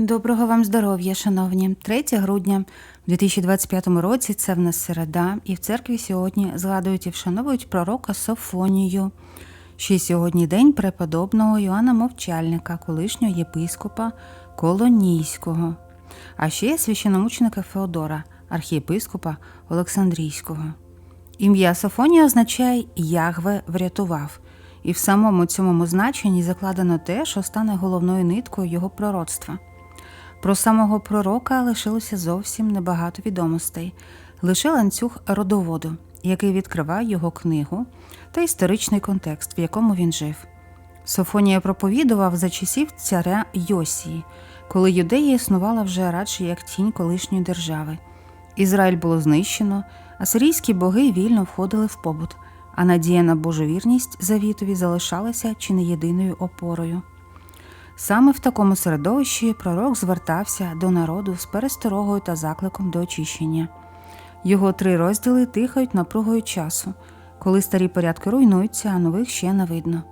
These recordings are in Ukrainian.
Доброго вам здоров'я, шановні. 3 грудня у 2025 році це в нас середа, і в церкві сьогодні згадують і вшановують пророка Софонію. Ще сьогодні день преподобного Йоанна Мовчальника, колишнього єпископа Колонійського, а ще священомученика Феодора, архієпископа Олександрійського. Ім'я Софонія означає Ягве врятував, і в самому цьому значенні закладено те, що стане головною ниткою його пророцтва. Про самого пророка лишилося зовсім небагато відомостей, лише ланцюг родоводу, який відкриває його книгу та історичний контекст, в якому він жив. Софонія проповідував за часів царя Йосії, коли юдея існувала вже радше як тінь колишньої держави. Ізраїль було знищено, асирійські боги вільно входили в побут, а надія на Божу вірність завітові залишалася чи не єдиною опорою. Саме в такому середовищі пророк звертався до народу з пересторогою та закликом до очищення. Його три розділи тихають напругою часу, коли старі порядки руйнуються, а нових ще не видно.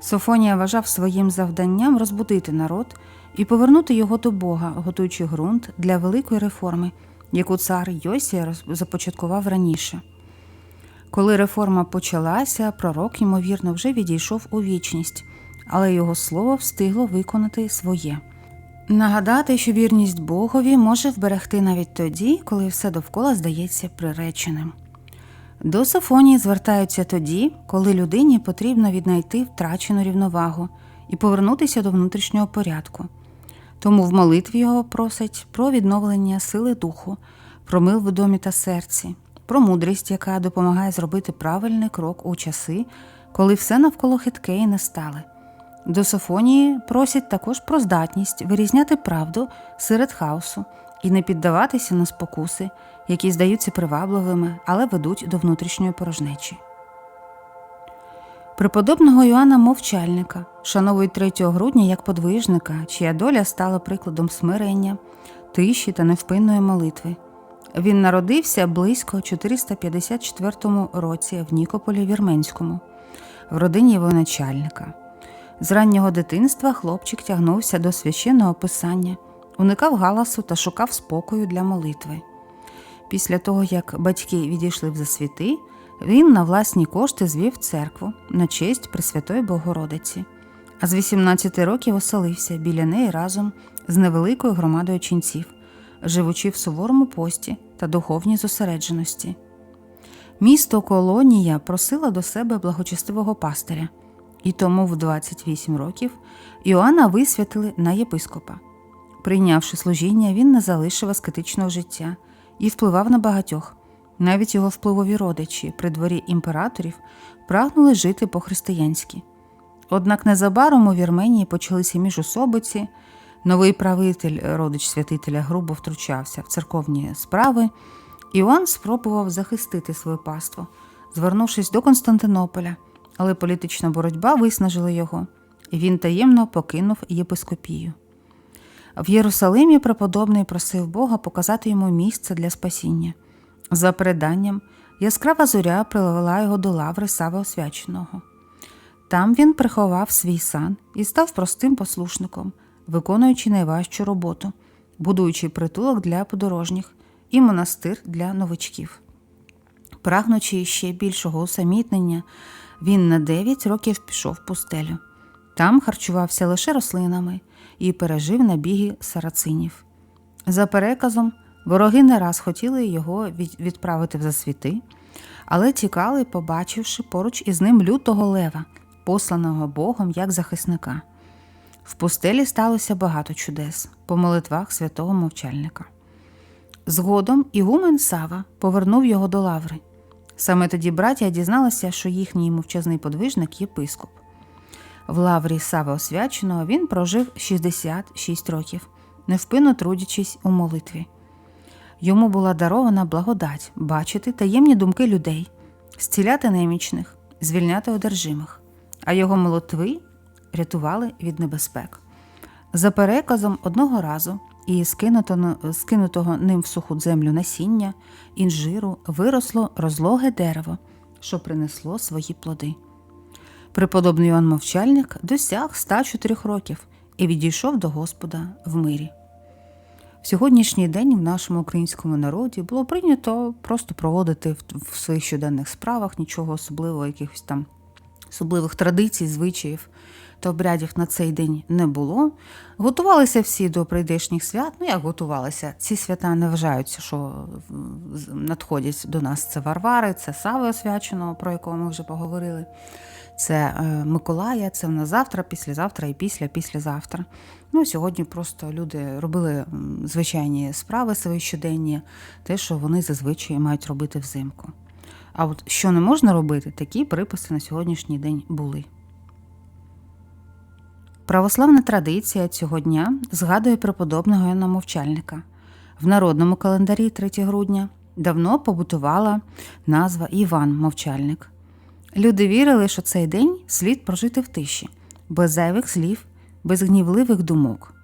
Софонія вважав своїм завданням розбудити народ і повернути його до Бога, готуючи ґрунт для великої реформи, яку цар Йосія започаткував раніше. Коли реформа почалася, пророк, ймовірно, вже відійшов у вічність, але його слово встигло виконати своє. Нагадати, що вірність Богові може вберегти навіть тоді, коли все довкола здається приреченим. До Софонії звертаються тоді, коли людині потрібно віднайти втрачену рівновагу і повернутися до внутрішнього порядку. Тому в молитві його просить про відновлення сили духу, про мил в домі та серці, про мудрість, яка допомагає зробити правильний крок у часи, коли все навколо хитке і нестале. До Софонії просять також про здатність вирізняти правду серед хаосу і не піддаватися на спокуси, які здаються привабливими, але ведуть до внутрішньої порожнечі. Преподобного Йоанна Мовчальника шановують 3 грудня як подвижника, чия доля стала прикладом смирення, тиші та невпинної молитви. Він народився близько 454 році в Нікополі Вірменському, в родині воєначальника. З раннього дитинства хлопчик тягнувся до священного писання, уникав галасу та шукав спокою для молитви. Після того, як батьки відійшли в засвіти, він на власні кошти звів церкву на честь Пресвятої Богородиці, а з 18 років оселився біля неї разом з невеликою громадою ченців, живучи в суворому пості та духовній зосередженості. Місто Колонія просило до себе благочестивого пастиря, і тому в 28 років Іоанна висвятили на єпископа. Прийнявши служіння, він не залишив аскетичного життя і впливав на багатьох. Навіть його впливові родичі при дворі імператорів прагнули жити по-християнськи. Однак незабаром у Вірменії почалися міжособиці, новий правитель, родич святителя, грубо втручався в церковні справи. Іоанн спробував захистити своє паство, звернувшись до Константинополя, але політична боротьба виснажила його, і він таємно покинув єпископію. В Єрусалимі преподобний просив Бога показати йому місце для спасіння. За переданням, яскрава зоря привела його до лаври Сави Освяченого. Там він приховав свій сан і став простим послушником, виконуючи найважчу роботу, будуючи притулок для подорожніх і монастир для новичків. Прагнучи ще більшого усамітнення, він на 9 років пішов в пустелю. Там харчувався лише рослинами і пережив набіги сарацинів. За переказом, вороги не раз хотіли його відправити в засвіти, але тікали, побачивши поруч із ним лютого лева, посланого Богом як захисника. В пустелі сталося багато чудес по молитвах святого мовчальника. Згодом Ігумен Сава повернув його до лаври. Саме тоді браття дізналися, що їхній мовчазний подвижник єпископ. В лаврі Сави Освяченого він прожив 66 років, невпинно трудячись у молитві. Йому була дарована благодать бачити таємні думки людей, зціляти немічних, звільняти одержимих, а його молитви рятували від небезпек. За переказом одного разу і скинутого, скинутого ним в суху землю насіння, інжиру виросло розлоге дерево, що принесло свої плоди. Преподобний Іоанн Мовчальник досяг 104 років і відійшов до Господа в мирі. В сьогоднішній день в нашому українському народі було прийнято просто проводити в своїх щоденних справах нічого особливого, якихось там особливих традицій, звичаїв та обрядів на цей день не було. Готувалися всі до прийдешніх свят. Ну як готувалися? Ці свята не вважаються, що надходять до нас. Це Варвари, це Сави Освяченого, про якого ми вже поговорили. Це е, Миколая, це в нас завтра, післязавтра і після, післязавтра. Ну, сьогодні просто люди робили звичайні справи свої щоденні, те, що вони зазвичай мають робити взимку. А от що не можна робити, такі приписи на сьогоднішній день були. Православна традиція цього дня згадує преподобного Яна Мовчальника. В народному календарі 3 грудня давно побутувала назва Іван Мовчальник. Люди вірили, що цей день слід прожити в тиші, без зайвих слів, без гнівливих думок.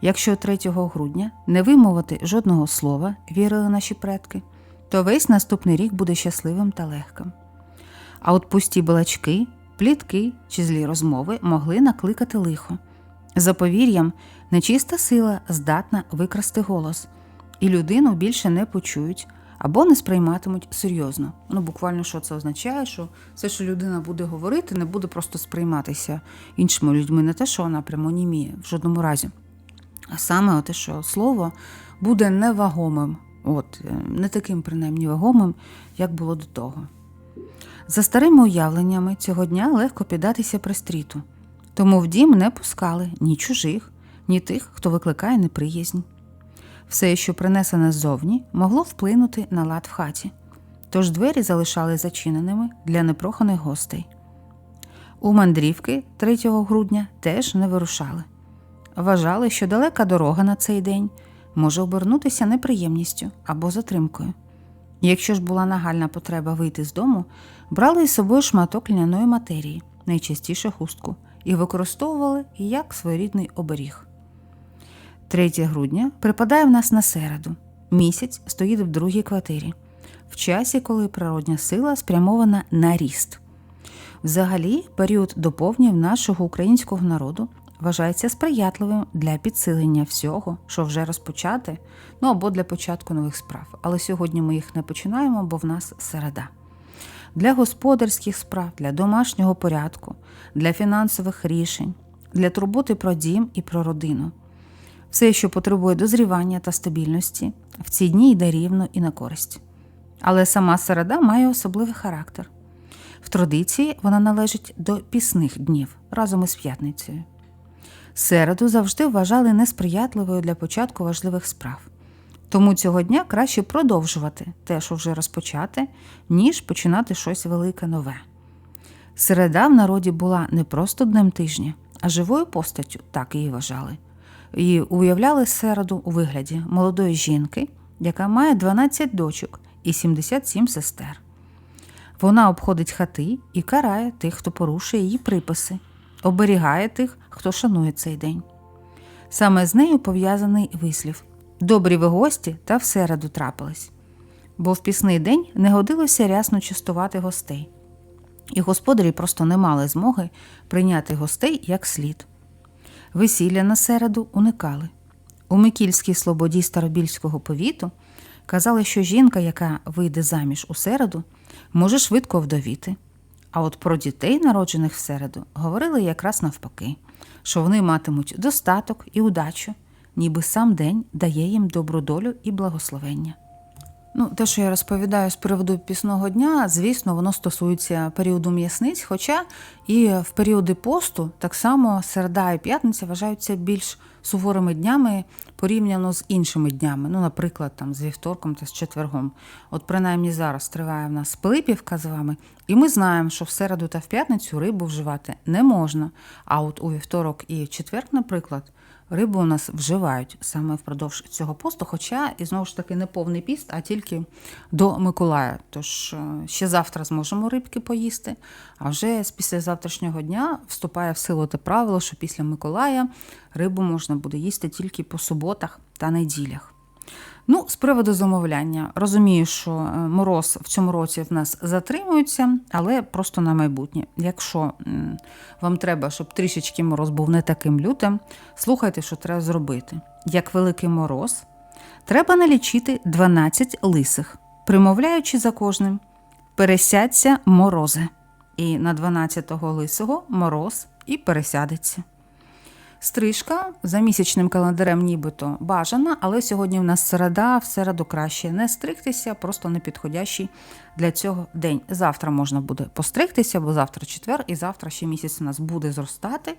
Якщо 3 грудня не вимовити жодного слова, вірили наші предки, то весь наступний рік буде щасливим та легким. А от пусті балачки, плітки чи злі розмови могли накликати лихо. За повір'ям, нечиста сила здатна викрасти голос, і людину більше не почують або не сприйматимуть серйозно. Ну, буквально що це означає, що все, що людина буде говорити, не буде просто сприйматися іншими людьми, не те, що вона прямо німіє в жодному разі. А саме те, що слово буде невагомим, от, е, не таким принаймні вагомим, як було до того. За старими уявленнями цього дня легко піддатися пристріту, тому в дім не пускали ні чужих, ні тих, хто викликає неприязнь. Все, що принесене ззовні, могло вплинути на лад в хаті, тож двері залишали зачиненими для непроханих гостей. У мандрівки 3 грудня теж не вирушали. Вважали, що далека дорога на цей день може обернутися неприємністю або затримкою. Якщо ж була нагальна потреба вийти з дому, брали із собою шматок льняної матерії, найчастіше хустку, і використовували як своєрідний оберіг. 3 грудня припадає в нас на середу. Місяць стоїть в другій квартирі, в часі, коли природня сила спрямована на ріст. Взагалі, період доповнів нашого українського народу вважається сприятливим для підсилення всього, що вже розпочати, ну або для початку нових справ. Але сьогодні ми їх не починаємо, бо в нас середа. Для господарських справ, для домашнього порядку, для фінансових рішень, для турботи про дім і про родину. Все, що потребує дозрівання та стабільності, в ці дні йде рівно і на користь. Але сама середа має особливий характер. В традиції вона належить до пісних днів разом із п'ятницею. Середу завжди вважали несприятливою для початку важливих справ. Тому цього дня краще продовжувати те, що вже розпочати, ніж починати щось велике нове. Середа в народі була не просто днем тижня, а живою постаттю, так її вважали. І уявляли середу у вигляді молодої жінки, яка має 12 дочок і 77 сестер. Вона обходить хати і карає тих, хто порушує її приписи, оберігає тих, хто шанує цей день. Саме з нею пов'язаний вислів Добрі ви гості та в середу трапились. Бо в пісний день не годилося рясно частувати гостей, і господарі просто не мали змоги прийняти гостей як слід. Весілля на середу уникали. У Микільській слободі Старобільського повіту казали, що жінка, яка вийде заміж у середу, може швидко вдовіти. А от про дітей, народжених всереду, говорили якраз навпаки, що вони матимуть достаток і удачу, ніби сам день дає їм добру долю і благословення. Ну, те, що я розповідаю з приводу пісного дня, звісно, воно стосується періоду м'ясниць, хоча і в періоди посту так само середа і п'ятниця вважаються більш суворими днями порівняно з іншими днями. Ну, наприклад, там з вівторком та з четвергом. От принаймні зараз триває в нас Пилипівка з вами, і ми знаємо, що в середу та в п'ятницю рибу вживати не можна. А от у вівторок і в четвер, наприклад, рибу у нас вживають саме впродовж цього посту, хоча і знову ж таки не повний піст, а тільки до Миколая. Тож е, ще завтра зможемо рибки поїсти. А вже з післязавтрашнього дня вступає в силу те правило, що після Миколая рибу можна буде їсти тільки по суботах та неділях. Ну, з приводу замовляння, розумію, що е, мороз в цьому році в нас затримується, але просто на майбутнє. Якщо вам треба, щоб трішечки мороз був не таким лютим, слухайте, що треба зробити. Як великий мороз, треба налічити 12 лисих, примовляючи за кожним, пересядься морозе. І на 12-го лисого мороз і пересядеться. Стрижка за місячним календарем нібито бажана, але сьогодні в нас середа, в середу краще не стригтися, просто непідходящий для цього день. Завтра можна буде постригтися, бо завтра четвер, і завтра ще місяць у нас буде зростати.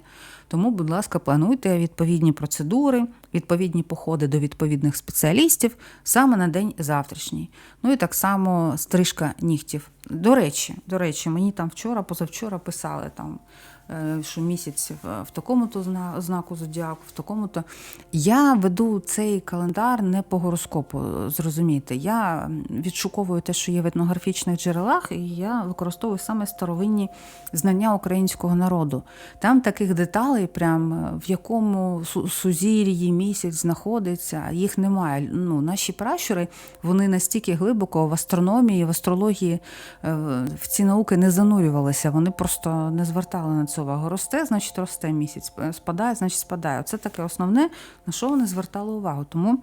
Тому, будь ласка, плануйте відповідні процедури, відповідні походи до відповідних спеціалістів саме на день завтрашній. Ну і так само стрижка нігтів. До речі, до речі, мені там вчора, позавчора писали там що місяць в, такому-то знаку зодіаку, в такому-то. Я веду цей календар не по гороскопу, зрозумійте. Я відшуковую те, що є в етнографічних джерелах, і я використовую саме старовинні знання українського народу. Там таких деталей, прям е, в якому сузір'ї місяць знаходиться, їх немає. Ну, наші пращури вони настільки глибоко в астрономії, в астрології е, в ці науки не занурювалися. Вони просто не звертали на це увагу. Росте, значить, росте місяць, спадає, значить, спадає. Це таке основне, на що вони звертали увагу. Тому.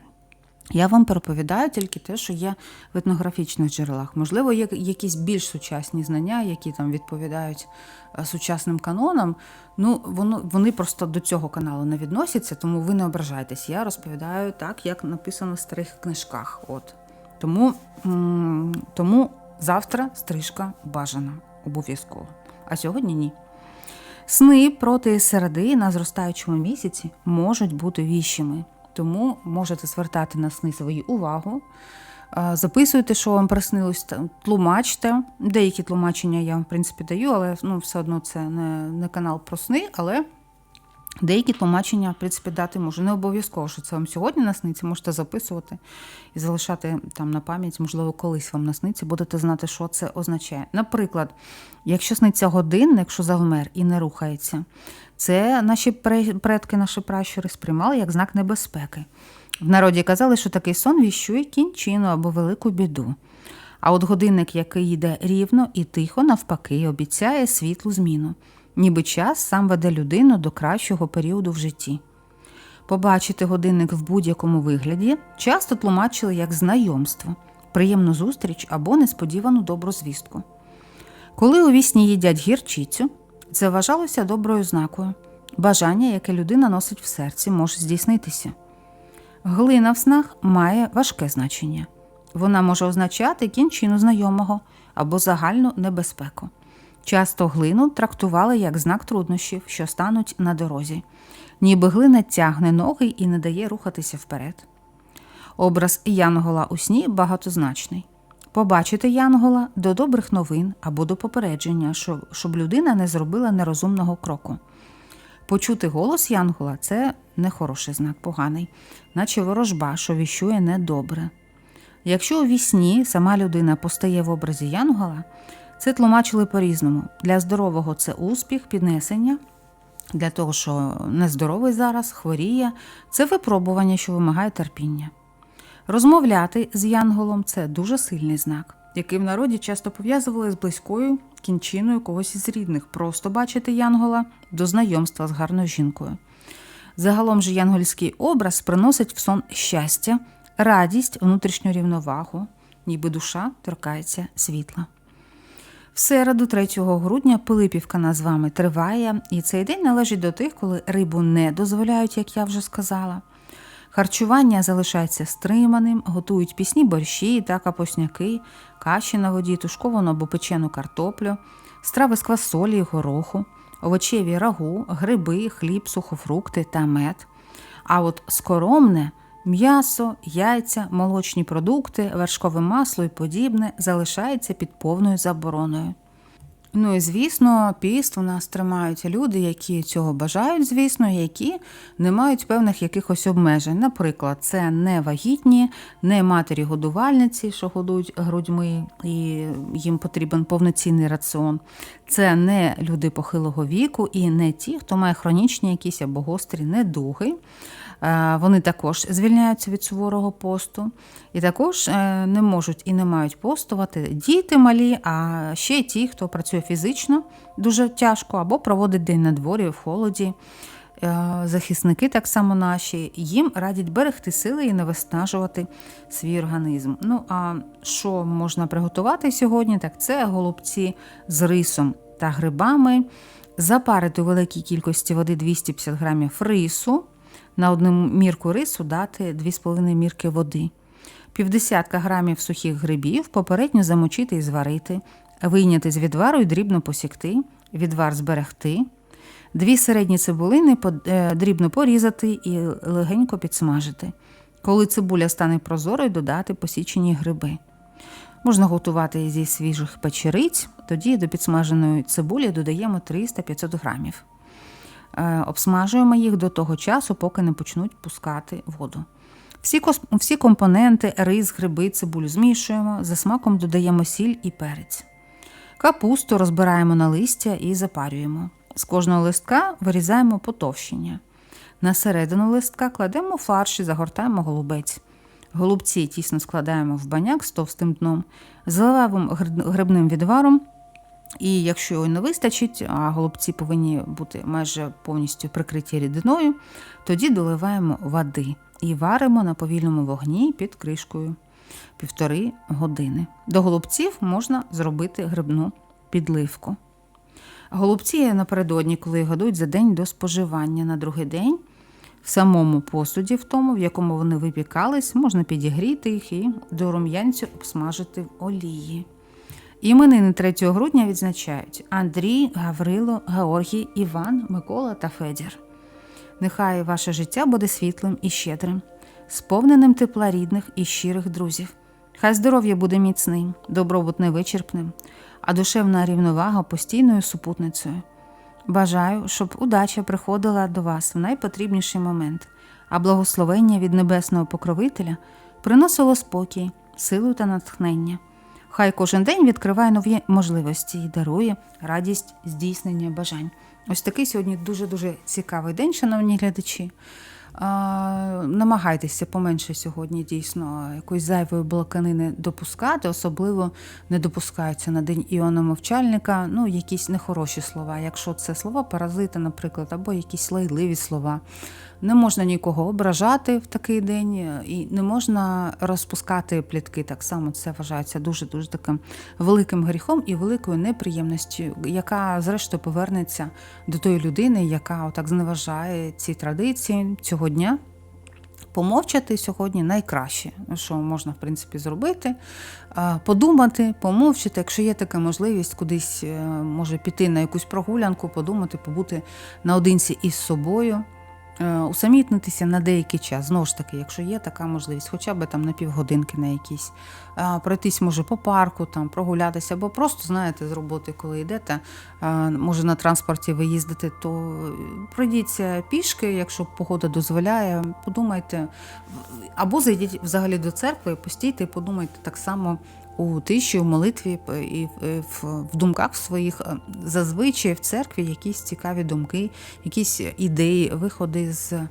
Я вам переповідаю тільки те, що є в етнографічних джерелах. Можливо, є якісь більш сучасні знання, які там відповідають е, сучасним канонам. Ну, воно, вони просто до цього каналу не відносяться, тому ви не ображайтесь. Я розповідаю так, як написано в старих книжках. От. Тому, тому завтра стрижка бажана обов'язково. А сьогодні ні. Сни проти середи на зростаючому місяці можуть бути віщими, тому можете звертати на сни свою увагу. Записуйте, що вам приснилось, тлумачте. Деякі тлумачення я вам, в принципі, даю, але ну, все одно це не, не канал про сни, але деякі тлумачення, в принципі, дати можу. Не обов'язково, що це вам сьогодні насниться, можете записувати і залишати там на пам'ять, можливо, колись вам насниться, будете знати, що це означає. Наприклад, якщо сниться годинник, що завмер і не рухається, це наші предки, наші пращури сприймали як знак небезпеки. В народі казали, що такий сон віщує кінчину або велику біду. А от годинник, який йде рівно і тихо, навпаки, обіцяє світлу зміну, ніби час сам веде людину до кращого періоду в житті. Побачити годинник в будь-якому вигляді часто тлумачили як знайомство, приємну зустріч або несподівану добру звістку. Коли у вісні їдять гірчицю, це вважалося доброю знакою. Бажання, яке людина носить в серці, може здійснитися. Глина в снах має важке значення. Вона може означати кінчину знайомого або загальну небезпеку. Часто глину трактували як знак труднощів, що стануть на дорозі, ніби глина тягне ноги і не дає рухатися вперед. Образ Янгола у сні багатозначний. Побачити Янгола до добрих новин або до попередження, щоб, людина не зробила нерозумного кроку. Почути голос Янгола це нехороший знак, поганий, наче ворожба, що віщує недобре. Якщо у вісні сама людина постає в образі Янгола, це тлумачили по-різному. Для здорового це успіх, піднесення, для того, що нездоровий зараз, хворіє, це випробування, що вимагає терпіння. Розмовляти з янголом це дуже сильний знак, який в народі часто пов'язували з близькою кінчиною когось із рідних. Просто бачити янгола до знайомства з гарною жінкою. Загалом же янгольський образ приносить в сон щастя, радість, внутрішню рівновагу, ніби душа торкається світла. В середу, 3 грудня, Пилипівка нас з вами триває, і цей день належить до тих, коли рибу не дозволяють, як я вже сказала. Харчування залишається стриманим, готують пісні борщі та капосняки, каші на воді, тушковану або печену картоплю, страви з квасолі, і гороху, овочеві рагу, гриби, хліб, сухофрукти та мед. А от скоромне м'ясо, яйця, молочні продукти, вершкове масло і подібне залишається під повною забороною. Ну і звісно, піст у нас тримають люди, які цього бажають, звісно, які не мають певних якихось обмежень. Наприклад, це не вагітні, не матері-годувальниці, що годують грудьми, і їм потрібен повноцінний раціон. Це не люди похилого віку і не ті, хто має хронічні якісь або гострі недуги. Е, Вони також звільняються від суворого посту, і також е, не можуть і не мають постувати діти малі, а ще ті, хто працює фізично дуже тяжко або проводить день на дворі в холоді. Е, Захисники, так само наші, їм радять берегти сили і не виснажувати свій організм. Ну а що можна приготувати сьогодні? Так це голубці з рисом та грибами, запарити у великій кількості води 250 грамів рису, на одну мірку рису дати 2,5 мірки води, півдесятка грамів сухих грибів, попередньо замочити і зварити, вийняти з відвару і дрібно посікти, відвар зберегти. Дві середні цибулини е, дрібно порізати і легенько підсмажити. Коли цибуля стане прозорою, додати посічені гриби. Можна готувати зі свіжих печериць, тоді до підсмаженої цибулі додаємо 300-500 грамів. Е, Обсмажуємо їх до того часу, поки не почнуть пускати воду. Всі, всі компоненти, рис, гриби, цибулю змішуємо, за смаком додаємо сіль і перець. Капусту розбираємо на листя і запарюємо. З кожного листка вирізаємо потовщення. На середину листка кладемо фарш і загортаємо голубець. Голубці тісно складаємо в баняк з товстим дном, заливаємо гриб- грибним відваром. І якщо його не вистачить, а голубці повинні бути майже повністю прикриті рідиною, тоді доливаємо води і варимо на повільному вогні під кришкою півтори години. До голубців можна зробити грибну підливку. Голубці напередодні, коли їх годують за день до споживання на другий день, в самому посуді, в тому, в якому вони випікались, можна підігріти їх і до рум'янцю обсмажити в олії. Іменини 3 грудня відзначають Андрій, Гаврило, Георгій, Іван, Микола та Федір. Нехай ваше життя буде світлим і щедрим, сповненим тепла рідних і щирих друзів. Хай здоров'я буде міцним, добробут невичерпним, а душевна рівновага постійною супутницею. Бажаю, щоб удача приходила до вас в найпотрібніший момент, а благословення від небесного покровителя приносило спокій, силу та натхнення. Хай кожен день відкриває нові можливості і дарує радість здійснення бажань. Ось такий сьогодні дуже дуже цікавий день, шановні глядачі. Намагайтеся поменше сьогодні дійсно якоїсь зайвої блоканини допускати, особливо не допускаються на день іона мовчальника, ну якісь нехороші слова. Якщо це слова паразити, наприклад, або якісь лайливі слова. Не можна нікого ображати в такий день, і не можна розпускати плітки. Так само це вважається дуже дуже таким великим гріхом і великою неприємністю, яка зрештою повернеться до тої людини, яка отак зневажає ці традиції цього дня. Помовчати сьогодні найкраще, що можна в принципі зробити. Подумати, помовчати, якщо є така можливість кудись е, може піти на якусь прогулянку, подумати, побути наодинці із собою, е, усамітнитися на деякий час. Знову ж таки, якщо є така можливість, хоча б там на півгодинки на якісь, пройтись може по парку, там прогулятися, або просто знаєте, з роботи, коли йдете, може на транспорті ви їздите, то пройдіться пішки, якщо погода дозволяє, подумайте, або зайдіть взагалі до церкви, постійте і подумайте так само. У тиші, у молитві і в- думках своїх е, зазвичай в церкві якісь цікаві думки, якісь ідеї, виходи з е,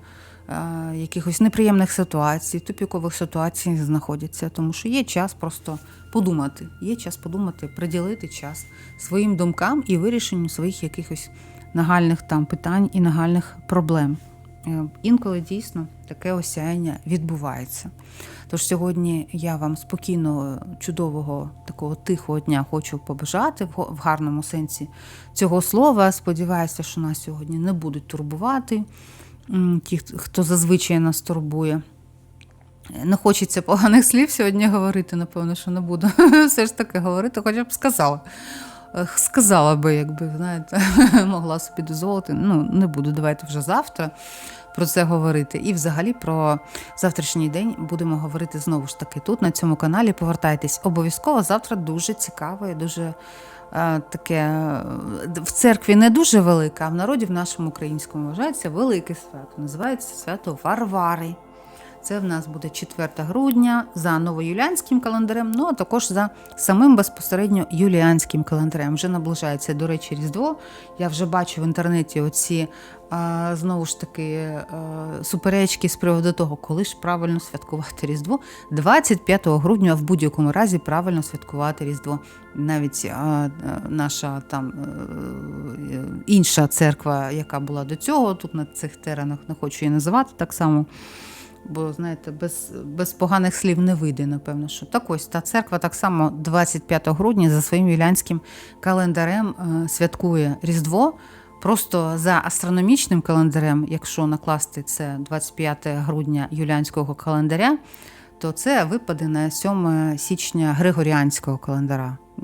якихось неприємних ситуацій, тупікових ситуацій знаходяться, тому що є час просто подумати. Є час подумати, приділити час своїм думкам і вирішенню своїх якихось нагальних там питань і нагальних проблем. Е, Інколи дійсно таке осяяння відбувається. Тож сьогодні я вам спокійного, чудового, такого тихого дня хочу побажати в гарному сенсі цього слова. Сподіваюся, що нас сьогодні не будуть турбувати ті, хто зазвичай нас турбує. Не хочеться поганих слів сьогодні говорити, напевно, що не буду. Все ж таки говорити, хоча б сказала. Сказала би, якби, знаєте, могла собі дозволити. Ну, не буду, давайте вже завтра про це говорити. І взагалі про завтрашній день будемо говорити знову ж таки тут, на цьому каналі. Повертайтесь обов'язково. Завтра дуже цікаве, і дуже е, таке е, в церкві не дуже велике, а в народі в нашому українському вважається велике свято. Називається свято Варвари. Це в нас буде 4 грудня за новоюліанським календарем, ну а також за самим безпосередньо юліанським календарем. Вже наближається, до речі, Різдво. Я вже бачу в інтернеті оці знову ж таки суперечки з приводу того, коли ж правильно святкувати Різдво. 25 грудня в будь-якому разі правильно святкувати Різдво. Навіть а, наша там е, інша церква, яка була до цього, тут на цих теренах не хочу її називати так само. Бо, знаєте, без, без поганих слів не вийде, напевно, що так ось та церква так само 25 грудня за своїм юліанським календарем е, святкує Різдво. Просто за астрономічним календарем, якщо накласти це 25 грудня юліанського календаря, то це випаде на 7 січня Григоріанського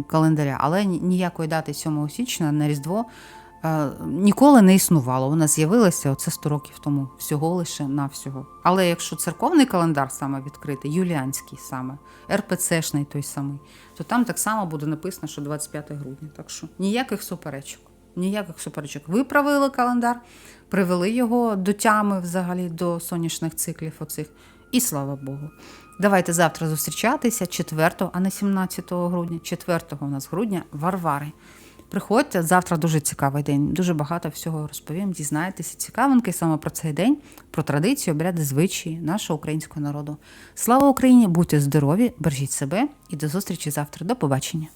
календаря. Але ніякої дати 7 січня на Різдво ніколи не існувало. Вона з'явилася оце 100 років тому, всього лише навсього. Але якщо церковний календар саме відкритий, юліанський саме, РПЦшний той самий, то там так само буде написано, що 25 грудня. Так що ніяких суперечок. Ніяких суперечок. Виправили календар, привели його до тями взагалі до сонячних циклів оцих. І слава Богу. Давайте завтра зустрічатися 4, а не 17 грудня. 4 у нас грудня Варвари. Приходьте, завтра дуже цікавий день. Дуже багато всього розповім. Дізнаєтеся цікавинки саме про цей день, про традиції, обряди, звичаї нашого українського народу. Слава Україні! Будьте здорові, бережіть себе і до зустрічі завтра. До побачення.